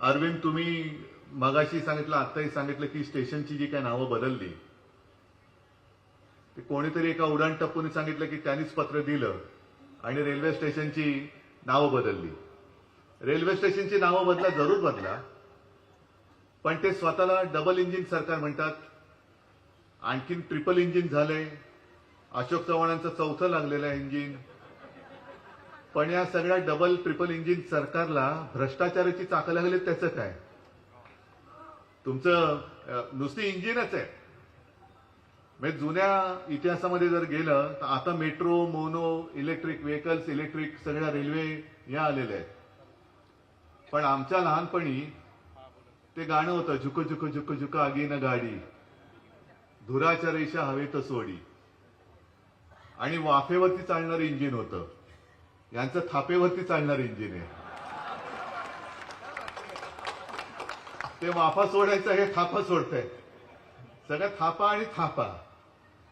अरविंद तुम्ही मगाशी सांगितलं आत्ताही सांगितलं की स्टेशनची जी काही नावं बदलली ते कोणीतरी एका उडाण टप्पूने सांगितलं की त्यांनीच पत्र दिलं आणि रेल्वे स्टेशनची नावं बदलली. रेल्वे स्टेशनची नावं बदला जरूर बदला पण ते स्वतःला डबल इंजिन सरकार म्हणतात. आणखीन ट्रिपल इंजिन झालंय. अशोक चव्हाणांचं चौथं लागलेलं आहे इंजिन. पण या सगळ्या डबल ट्रिपल इंजिन सरकारला भ्रष्टाचाराची चाकं लागली त्याचं काय? तुमचं नुसती इंजिनच आहे. म्हणजे जुन्या इतिहासामध्ये जर गेलं तर आता metro mono electric vehicles electric सगळ्या रेल्वे या आलेल्या आहेत. पण आमच्या लहानपणी ते गाणं होतं झुक झुक झुक झुक आगीन गाडी. धुराच्या रेषा हवेत सोडी. आणि वाफेवरती चालणारं इंजिन होतं. यांचं थापेवरती चालणार इंजिन आहे. ते वाफा सोडायचं हे थापा सोडतंय. सगळ्या थापा आणि थापा.